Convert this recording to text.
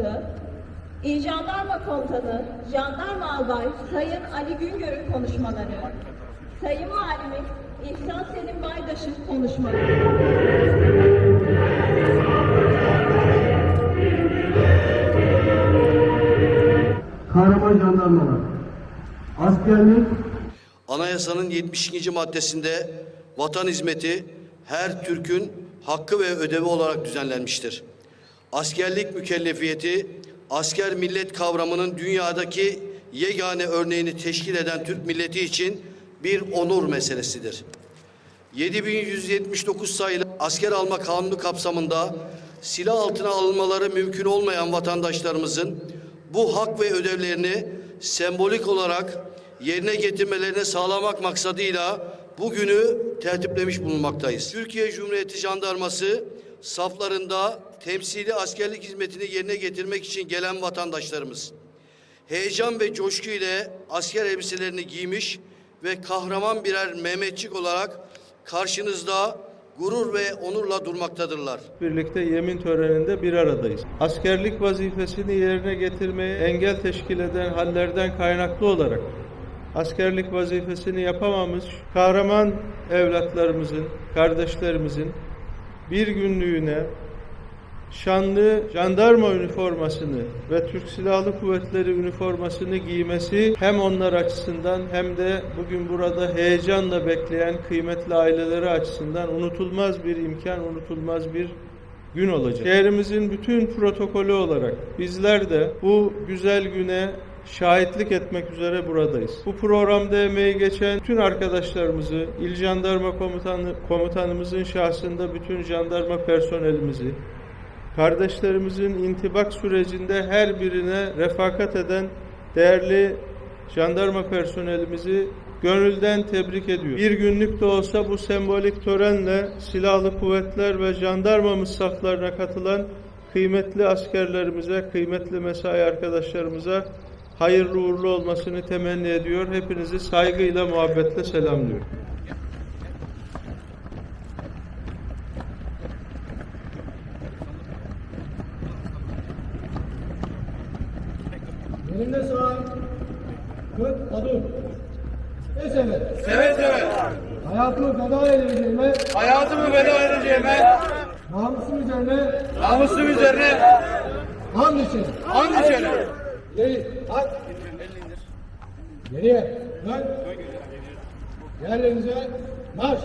Komutanı, İl Jandarma Komutanı, Jandarma Albay Sayın Ali Güngör'ün konuşmaları, Sayın Valimiz İhsan Selim Baydaş'ın konuşmaları. kahraman jandarmalar, askerlik Anayasanın 72. maddesinde vatan hizmeti her Türk'ün hakkı ve ödevi olarak düzenlenmiştir. Askerlik mükellefiyeti asker millet kavramının dünyadaki yegane örneğini teşkil eden Türk milleti için bir onur meselesidir. 7179 sayılı asker alma kanunu kapsamında silah altına alınmaları mümkün olmayan vatandaşlarımızın bu hak ve ödevlerini sembolik olarak yerine getirmelerini sağlamak maksadıyla bugünü tertiplemiş bulunmaktayız. Türkiye Cumhuriyeti Jandarması saflarında temsili askerlik hizmetini yerine getirmek için gelen vatandaşlarımız heyecan ve coşku ile asker elbiselerini giymiş ve kahraman birer Mehmetçik olarak karşınızda gurur ve onurla durmaktadırlar. birlikte yemin töreninde bir aradayız. Askerlik vazifesini yerine getirmeye engel teşkil eden hallerden kaynaklı olarak askerlik vazifesini yapamamış kahraman evlatlarımızın, kardeşlerimizin bir günlüğüne şanlı jandarma üniformasını ve Türk Silahlı Kuvvetleri üniformasını giymesi hem onlar açısından hem de bugün burada heyecanla bekleyen kıymetli aileleri açısından unutulmaz bir imkan, unutulmaz bir gün olacak. Şehrimizin bütün protokolü olarak bizler de bu güzel güne şahitlik etmek üzere buradayız. Bu programda emeği geçen bütün arkadaşlarımızı, İl Jandarma Komutanı, Komutanımızın şahsında bütün jandarma personelimizi, kardeşlerimizin intibak sürecinde her birine refakat eden değerli jandarma personelimizi gönülden tebrik ediyor. Bir günlük de olsa bu sembolik törenle silahlı kuvvetler ve jandarmamız saflarına katılan kıymetli askerlerimize, kıymetli mesai arkadaşlarımıza hayırlı uğurlu olmasını temenni ediyor. Hepinizi saygıyla, muhabbetle selamlıyorum. Elimde sağ, kırk adım. Ne sebep? Seve seve. Hayatımı feda edeceğime, Hayatımı feda edeceğime, namusum üzerine, namusum üzerine and için. and içerim. Geri, at. Geriye, dön. Yerlerinize marş.